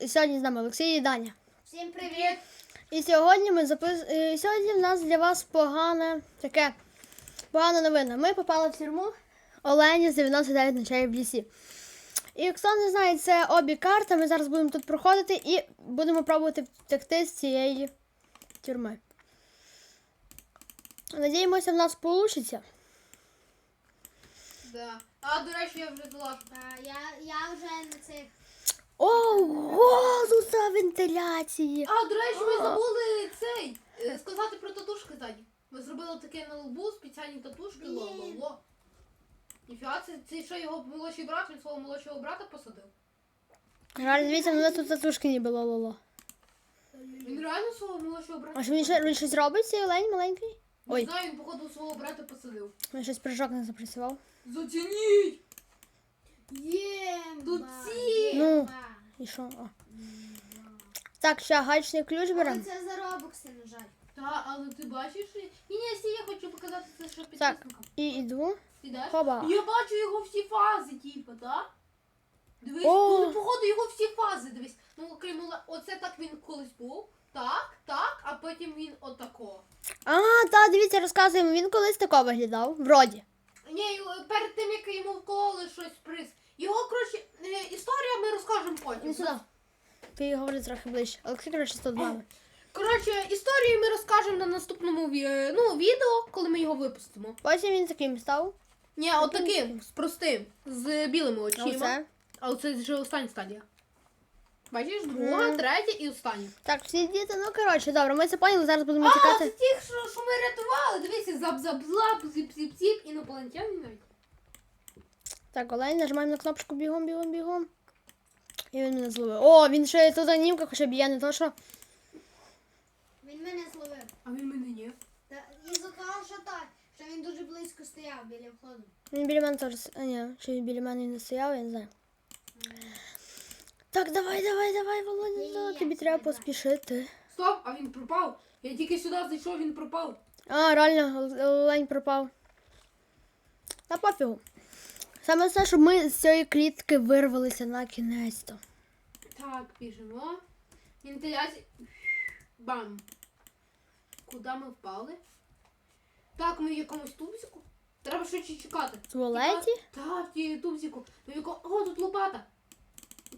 І сьогодні з нами Олексій і Даня. Всім привіт! І сьогодні ми запис... і сьогодні в нас для вас погане таке погана новина. Ми попали в тюрму Олені з 99 ночей в лісі. І хто не знає, це обі карти. Ми зараз будемо тут проходити і будемо пробувати втекти з цієї тюрми. Надіємося, в нас вийде. Да. А, до речі, я вже долажу. Та, я, я вже на цих. Ого, за вентиляції. А, до речі, ми забули цей е, сказати про татушки ззаді. Ми зробили таке на лбу, спеціальні татушки, Блін. ло-ло-ло. Ніфіга, це, це що його молодший брат, він свого молодшого брата посадив. Реально, дивіться, у нас тут татушки ніби лололо. Він реально свого молодшого брата. А що він, ще- він щось робить, цей олень маленький? Не Ой, знаю, він походу свого брата посадив. він щось прыжок не запрацював. Зацініть! Єм! Тут ці! Ну, і що? О. Так, ще гаечний ключ Але беремо. це за робокси, на жаль. Та, але ти бачиш? Ні, ні, сі, я хочу показати це ще Так. підписникам. І йду. Ідеш? Хоба. Я бачу його всі фази, типу, так? Дивись, О! ну, походу його всі фази, дивись. Ну, окрім Оле- оце так він колись був. Так, так, а потім він отако. А, та, дивіться, розказуємо, він колись тако виглядав. Вроді. Ні, перед тим, як йому вкололи щось приз. Його, коротше, е, історія ми розкажемо потім. Він сюди. Ти говори трохи ближче. Олексій, коротше, тут. Коротше, історію ми розкажемо на наступному ві- е, ну, відео, коли ми його випустимо. Потім він таким став. Ні, отаким, з простим, з білими А очима. оце. А оце вже остання стадія. Бачиш, друга, Мгм. третя і остання. Так, всі діти, ну коротше, добре, ми це поняли, зараз будемо А, це тікати. тих, що, що ми рятували. Дивіться, зап-зап-зап, зіп-зіп-зіп, інопланетяни навіть. Так, олень, нажимаємо на кнопочку бігом, бігом, бігом. І він мене зловив. О, він ще тут анімка хоча б'є, не то що. Він мене зловив. А він мене ні. Та із-за того, що так, що він дуже близько стояв біля входу. Він біля мене теж. с- А ні, що він біля мене не стояв, я не знаю. Так, давай, давай, давай, Володя, Ні-ні-ні, тобі треба поспішити. Стоп, а він пропав. Я тільки сюди зайшов, він пропав. А, реально, ол- олень пропав. Та пофігу. Саме те, щоб ми з цієї клітки вирвалися на кінець-то. Так, біжимо. Вентиляція. Бам. Куди ми впали? Так, ми в якомусь тубзику. Треба швидше чекати. В туалеті? Так, в тій тубзику. Ми в яко... О, тут лопата.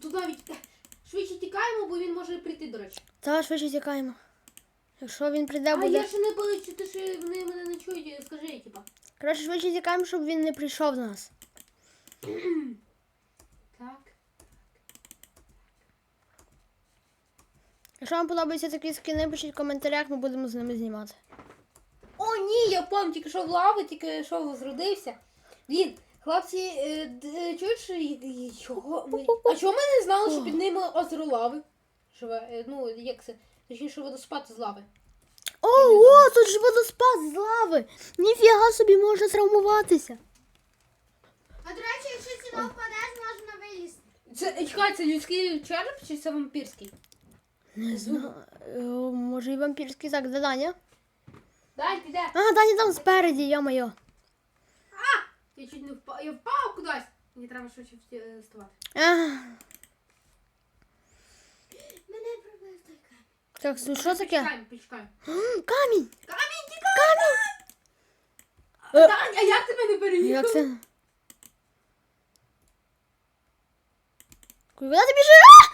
Тут навіть е, швидше тікаємо, бо він може прийти, до речі. Та швидше тікаємо. Якщо він прийде, А буде. я ще не бачу, ти що вони мене не чують, скажи, типа. Коротше, швидше тікаємо, щоб він не прийшов до нас. Так. Якщо вам подобаються такі скини, пишіть в коментарях, ми будемо з ними знімати. О, ні, я пам'ятаю, тільки що в лаву, тільки що зродився. Він, хлопці, е, е, чують, що чого? Ми... А чого ми не знали, що під ними озеро лави? Живе, е, ну, як це? Точніше, водоспад з лави. О, о, тут ж водоспад з лави! Ніфіга собі можна травмуватися. А до речі, якщо сюди впадеш, можна вилізти. Це, е, чекай, це людський череп чи це вампірський? Не знаю. Е, Може і вампірський так, де Даня? Дай, піде. А, Даня там спереді, йо-моє. Я чуть не впав. Я впав кудись. Мені треба швидше вті- вставати. Мене пробив той камінь. Так, ну що таке? Почекаємо, почекаємо. М, Камінь! Камінь, тікай! Камінь! Е. Дань, а як тебе не переїхав? Як це? Куди ти біжиш?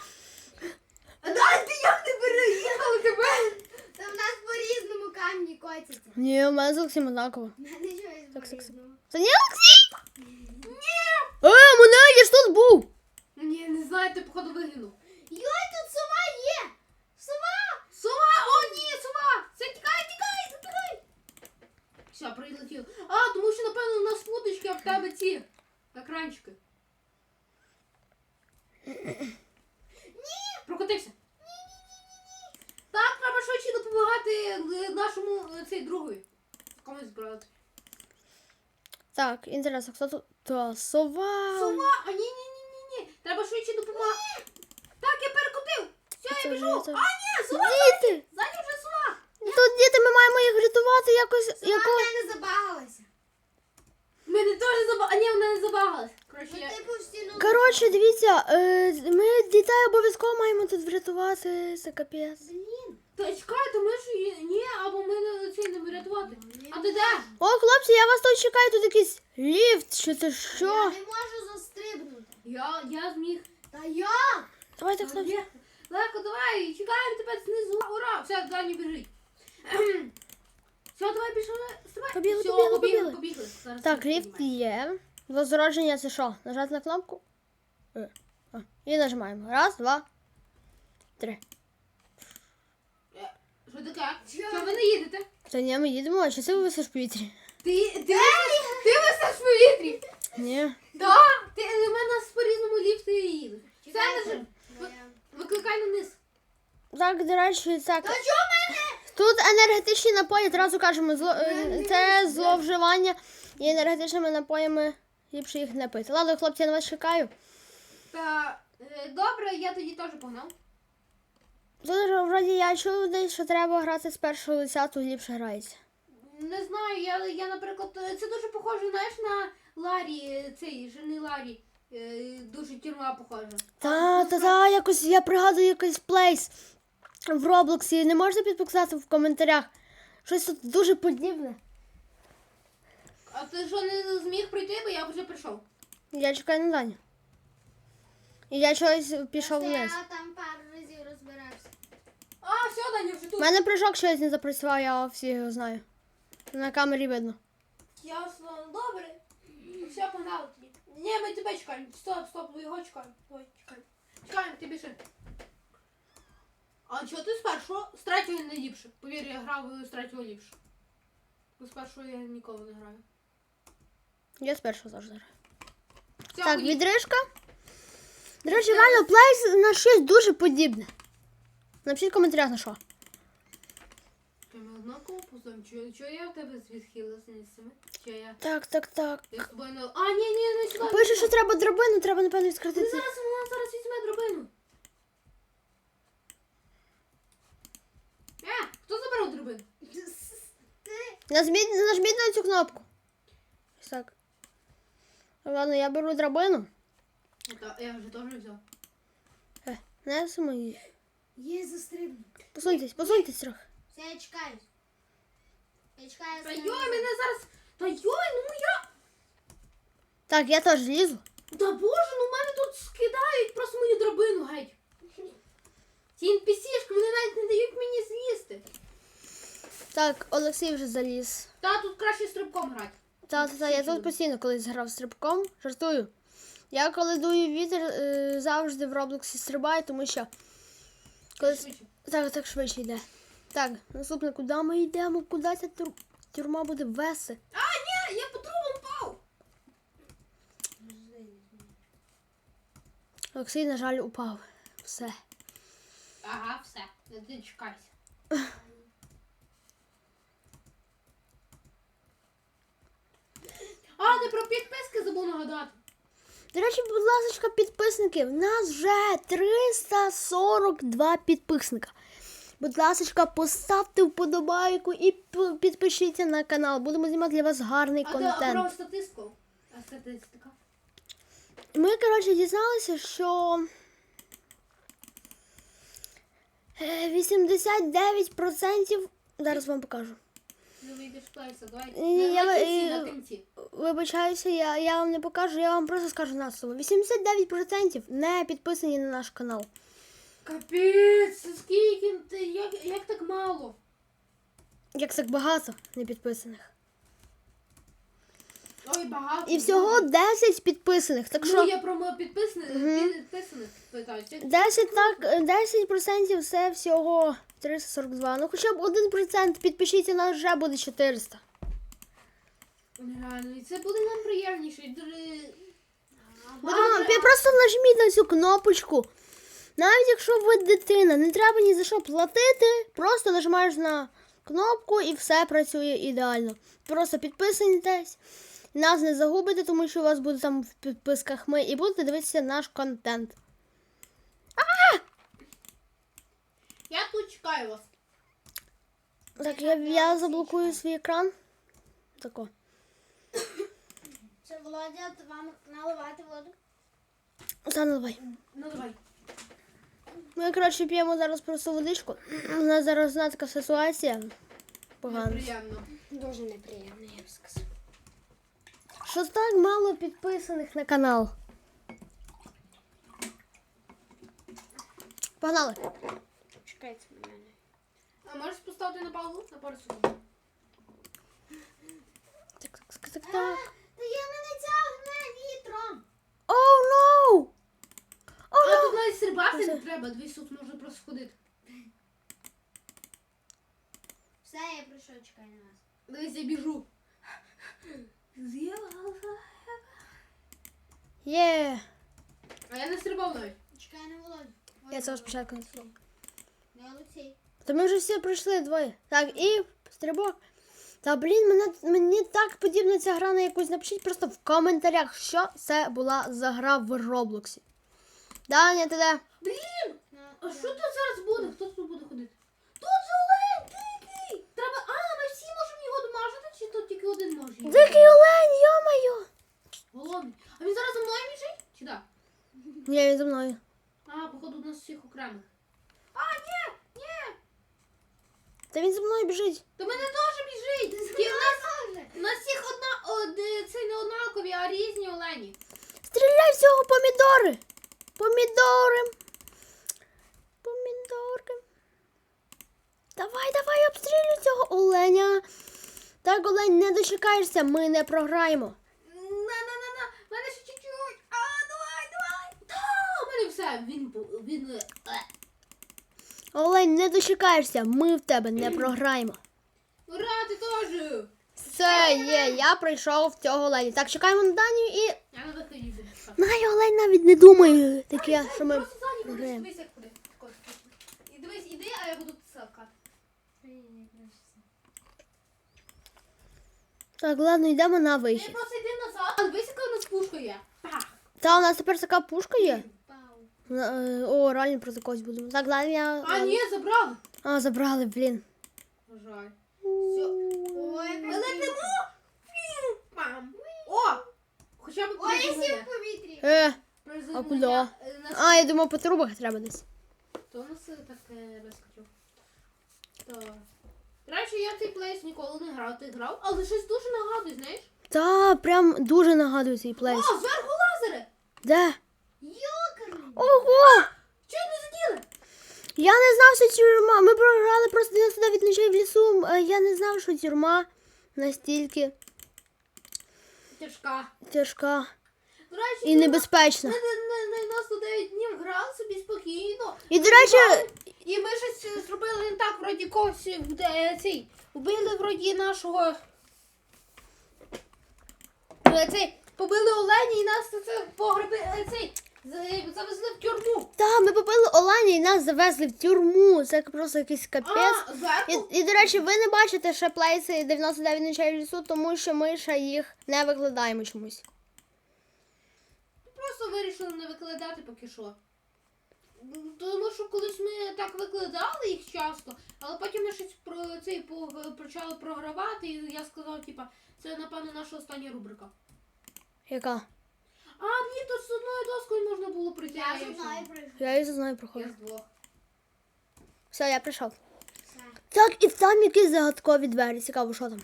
Ти як не переїхали тебе? Та в нас по-різному камні котяться. Ні, у мене зовсім однаково. В мене щось Так, так, по-різному. Це не Олексій! Е, мене я ж тут був! Ні, не знаю, ти походу виглянув. Йой, тут сова є! Сова! Сова! О, ні, сова! Все, тікай, тікай, забирай! Все, прилетіло. А, тому що, напевно, у нас вудочки, а в тебе ці екранчики. Ні! Прокотився. Так, треба швидше допомагати е, нашому е, цей другий. Комусь брати. Так, інтересно, хто тут? Та сова. Сова! А ні, ні, ні, ні, ні. Треба швидше допомагати. Так, я перекотив. Все, я біжу. А, ні, сова! Діти! Ззаді вже сова! Тут діти, ми маємо їх рятувати якось. Сова в мене забагалася. Мене теж забагалась. А ні, вона не забагалась. Коротше, Ну, я... типу. Коротше, дивіться, е, ми дітей обов'язково маємо тут врятувати. Це капець. Блін. Та чекай, то ми ж ні, або ми не це не врятувати. А ти де? О, хлопці, я вас тут чекаю, тут якийсь ліфт, чи це Я що? не можу застрибнути. Я, я зміг. Та я! Давайте, хлопці. Легко, давай, чекаємо тебе знизу. Ура! Все, Дані біжить. Все, давай пішли. Побігли, Все, побігли, побігли, Так, ліфт є. Возродження це що? Нажати на кнопку? І нажимаємо. Раз, два, три. Що таке? Що ви не їдете? Та ні, ми їдемо, а чи це ви висиш в повітрі? Ти, ти, висиш, ти висиш в повітрі. Ні. Так, ти у мене по різному ліфту їде. Це нажи- Викликай на низ. Так, до речі, так. Тут енергетичні напої, одразу кажемо, зло, е, це зловживання і енергетичними напоями ліпше їх не пити. Ладно, хлопці, я на вас чекаю. Та е, добре, я тоді теж погнав. Тут вроді я чув десь, що треба грати з першого лиця, тут ліпше грається. Не знаю, я, я, наприклад, е, це дуже похоже, знаєш, на Ларі, е, цей жени Ларі. Е, Дуже тюрма похожа. Та, та, та, якось я пригадую якийсь плейс в Роблоксі. Не можна підписати в коментарях. Щось тут дуже подібне. А ти що не зміг прийти, бо я вже прийшов. Я чекаю на Даню. І я чогось пішов Просто вниз. Я там пару разів розбирався. А, все, Даня, вже У тут. мене прыжок щось не запрацював, я всі його знаю. На камері видно. Ясно, добре. Все, погнали тоді. Ні, ми тебе чекаємо. Стоп, стоп, ми його чекаємо. Ой, чекаємо. Чекаємо, ти біжи. А чого ти з першого? З третього не ліпше. Повір, я грав з третього ліпше. Бо з першого я ніколи не граю. Я спершу завжди граю. Все, Так, поїхали. відрижка. До речі, реально плейс на щось дуже подібне. Напишіть в коментарях на що. Ти ми однаково познаємо. Чого, чого я в тебе звідхилася з цими? Чи я? Так, так, так. Я з тобою не... А, ні, ні, не сюди. Пише, що треба драбину, треба, напевно, відкрити. Ти ці- зараз, вона зараз візьме драбину. Е, хто забрав драбину? Ти Нажміть, нажміть на цю кнопку. Ось Так. Ладно, я беру драбину. Та, я вже теж взяв. Е, не самої. є застрибну. Посуньтесь, посуньтесь трохи. Все, я чекаю. Я чекаю. Та йой, мене зараз. Та йой, ну я. Так, я теж лізу. Та боже, ну мене тут скидають просто мою драбину геть. Ці NPC-шки, вони навіть не дають мені з'їсти. Так, Олексій вже заліз. Та тут краще стрибком грати. Та, та, та, я тут постійно колись грав стрибком, жартую. Я коли дую вітер, е, завжди в Роблоксі стрибаю, тому що. Коли... Так, так швидше йде. Так, наступне, куди ми йдемо? Куди ця тур... тюрма буде веси? А, ні, я по трубам впав. Олексій, на жаль, упав. Все. Ага, все. Ти чекайся. А, ти про забув нагадати. До речі, будь ласка, підписники, в нас вже 342 підписника. Будь ласка, поставте вподобайку і підпишіться на канал. Будемо знімати для вас гарний А ти контент. про статистику? А статистика? Ми, коротше, дізналися, що е, 89%. Зараз вам покажу. Я кінці. Вибачаюся, я, я вам не покажу, я вам просто скажу на слово. 89% не підписані на наш канал. Капець, скільки ти, як, як так мало? Як так багато не підписаних. Ой, багато. І всього 10 підписаних. Так Ну, що я про підписаних, підписаних питаю. 10 так, 10% це всього 342. Ну хоча б 1% підпишіться, нас вже буде 400. Реально, і це буде нам приємніше. Будемо, ви просто нажміть на цю кнопочку. Навіть якщо ви дитина, не треба ні за що платити, просто нажимаєш на кнопку і все працює ідеально. Просто підписуйтесь, нас не загубите, тому що у вас буде там в підписках ми і будете дивитися наш контент. Я тут чекаю вас. Так, я, я заблокую свій екран. Тако. Це Володя, вам наливати воду? Та наливай. Ну давай. Ми, коротше, п'ємо зараз просто водичку. У нас зараз одна така ситуація. Погана. Приємно. Дуже неприємно, я б сказала. Що так мало підписаних на канал. Погнали. Чекайте мене. А можеш поставити на паузу на пару секунд? Так, так, так, так, так. Та я мене тягне вітром. Оу, ноу! А тут навіть стрибати не треба, дві тут можна просто ходити. Все, я прийшов, чекай на вас. Дивись, я біжу. Є! А я не стрибав навіть. Чекай на Володю. Я цього спочатку не сказав. Не Олексій. То ми вже всі пройшли двоє. Так, і стрибок. Та блін, мене, мені так подібна ця гра на якусь. Напишіть просто в коментарях, що це була за гра в Роблоксі. Даня, ти де? Блін! А що тут зараз буде? Хто тут буде ходити? Тут зелень! Дикий! Треба. А, ми всі можемо його домажити, чи тут тільки один може? Дикий олень, йо-моє! Голодний. А він зараз за мною біжить? Чи так? Ні, він за мною. А, походу, у нас всіх окремих. А, ні! Ні! Та він за мною біжить. До мене теж біжить! І в нас, у нас всіх одна, од, це не однакові, а різні олені. Стріляй всього помідори! Помідори! Помідори. Давай, давай, обстрілюй цього оленя. Так, олень, не дочекаєшся, ми не програємо. На-на-на-на! Мене ще чуть-чуть! А, давай, давай! Та, у мене все, він, він, е, Олень, не дочекаєшся, ми в тебе не програємо. Ура, ти теж! Все є, я прийшов в цього оленя. Так, чекаємо на Даню і. Я на буду. Най олень навіть не думає таке, що ми. Просто будеш, програємо. дивись, як кот. І дивись, іди, а я буду целкати. Так, ладно, йдемо на Ти вихід. просто йди назад. А дивись, яка у нас пушка є. Пах. Та у нас тепер така пушка є. Е, О, реально просто когось будемо. Так, ладно, я. А, ні, забрали. А, забрали, блін. Жаль. Все. Ой, Ми летимо. Пам. О! Хоча б Ой, я сів в повітрі. Е, А куди? Е, а, я думав, по трубах треба десь. То у нас е, так. То. Раніше я в цей плейс ніколи не грав, ти грав, але щось дуже нагадує, знаєш? Та, прям дуже нагадує цей О, плейс. зверху лазери! Де? Ого! Чого не заділи? Я не знав, що тюрма. Ми програли просто 99 ночей в лісу. Е, Я не знав, що тюрма настільки Тяжка. тяжка До речі, і ми небезпечна. на, на, на 99 днів грали собі спокійно. І, до речі, І ми щось е, зробили не так, вроді когось е, де, цей. Вбили вроді нашого. е, Цей, побили оленя і нас це погреби е, цей. Завезли в тюрму. та, ми попили оленя і нас завезли в тюрму. Це просто якийсь капець. А? І, і, до речі, ви не бачите ще плейси 99 ночей в лісу, тому що ми ще їх не викладаємо чомусь. Просто вирішили не викладати поки що. Тому що колись ми так викладали їх часто, але потім ми щось про цей почали програвати, і я сказав, типа, це напевно наша остання рубрика. Яка? А, ні, то з одною доскою можна було прийти. Я мною не. прийшов. Я її знаю Я проходжу. з двох. Все, я прийшов. Все. Так, і там якісь загадкові двері. Цікаво, що там.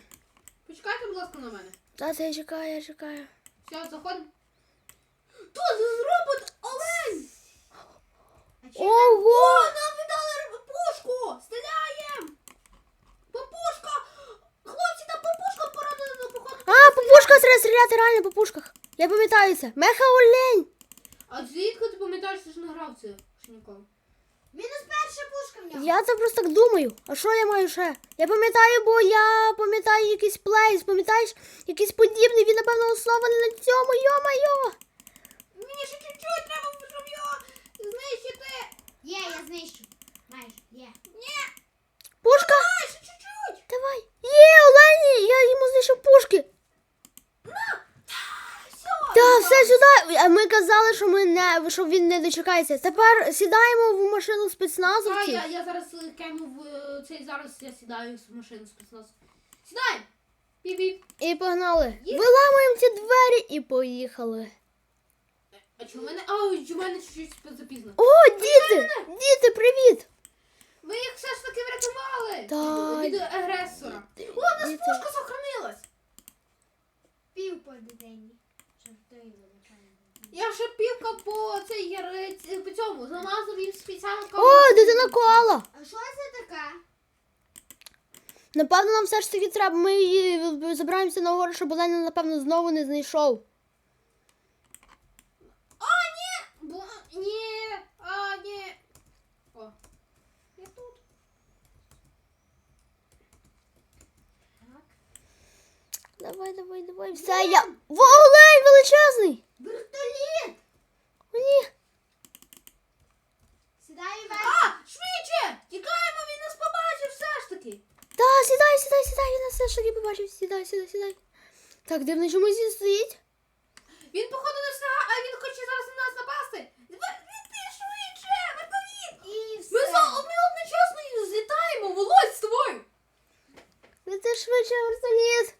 Почекайте, будь ласка, на мене. Та це я чекаю, я чекаю. Все, заходимо. Тут робот Олень! А чи Ого! О, нам віддали р- пушку! Стріляємо! Папушка! Хлопці, там папушка поранена, походу. А, по пушках треба стріляти реально по пушках. Я пам'ятаю це. Меха олень. А звідки ти пам'ятаєш, ти ж не грав це ніколи? Мінус перша пушка в нього. Я це просто так думаю. А що я маю ще? Я пам'ятаю, бо я пам'ятаю якийсь плейс, пам'ятаєш? Якийсь подібний, він, напевно, оснований на цьому, йо-майо. Мені ще чуть-чуть треба, щоб його знищити. Є, я знищу. Майже, є. Ні, Пушка! а, ще чуть-чуть. Давай. Є, олені! Я йому знайшов пушки. Все. Та, все сюди. А ми казали, що ми не що він не дочекається. Тепер сідаємо в машину А, спецназовців. я, я зараз е, кину в е, цей, зараз я сідаю в машину спецназ. Сідай! Біп-біп. І погнали. Є. Виламуємо ці двері і поїхали. А чому мене. А, у мене чуть-чуть запізно. О, діти! Діти, привіт! Ми їх все ж таки врятували. Так. Від агресора. О, у нас Діти. пушка сохранилась. Пів по дитині. Я ще півка по цей ярець по цьому замазав їм спеціально О, дитина коала! А що це таке? Напевно, нам все ж таки треба. Ми її забираємося на гору, щоб Оленя, напевно, знову не знайшов. О, ні! Бо... Ні! А, ні! О, я тут. Так. Давай, давай, давай. Все, я. Во, олень величезний! Вертоліт! Ні. Сідай вверх. А! Швидше! Тікаємо, він нас побачив все ж таки! Та, сідай, сідай, сідай, він нас все ж таки побачив. Сідай, сідай, сідай. Так, дивно, чомусь він стоїть. Він, походу, не встигає, а він хоче зараз на нас напасти! Іди швидше! Вертоліт! І Ми, все. за, ми одночасно і злітаємо, Володь, з тобою! Лети швидше, вертоліт.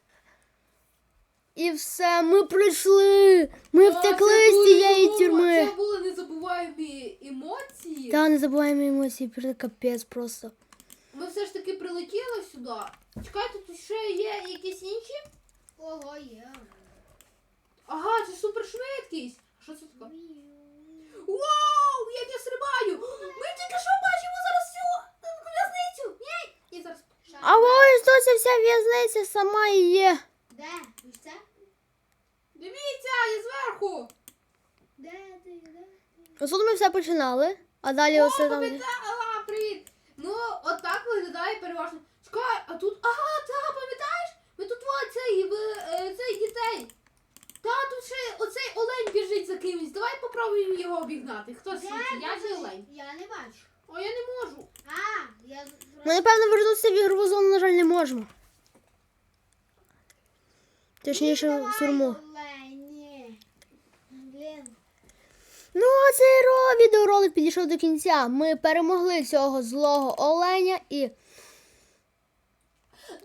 І все, ми прийшли. Ми втекли з цієї тюрми. Це були незабуваємі емоції. Та, незабуваємо емоції, це капець просто. Ми все ж таки прилетіли сюди. Чекайте, тут ще є якісь інші? Ого, є. Ага, це супершвидкість. А що це таке? Вау, як я стрибаю! Ми тільки що бачимо зараз всю е, в'язницю! Ні! І зараз. А ось тут вся в'язниця сама і є. Де? Ось це? Дивіться, я зверху! Де ти? Де? Ось тут ми все починали, а далі О, оце там. пам'ятала, привіт! Ну, отак виглядає переважно. Чекай, а тут. Ага, та пам'ятаєш? Ми тут о, цей, в, е, цей дітей. Та тут ще оцей олень біжить за кимось. Давай попробуємо його обігнати. Хто Де? свічить? Я чи олень? Я не бачу. О, я не можу. А, я Ми, напевно, вернутися в ігрову зону, на жаль, не можемо. Точніше, в. Олені. Блін. Цей відеоролик підійшов до кінця. Ми перемогли цього злого оленя і.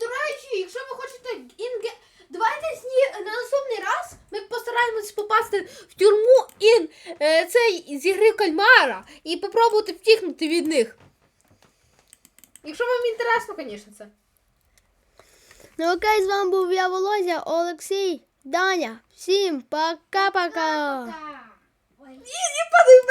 До речі, якщо ви хочете інге. Давайте сні на наступний раз ми постараємось попасти в тюрму ін е, цей з ігри кальмара і попробувати втікнути від них. Якщо вам інтересно, звісно, це. Ну окей, з вами був я Володя, Олексій, Даня. Всім пока-пока. Пока. Ой. І, і падай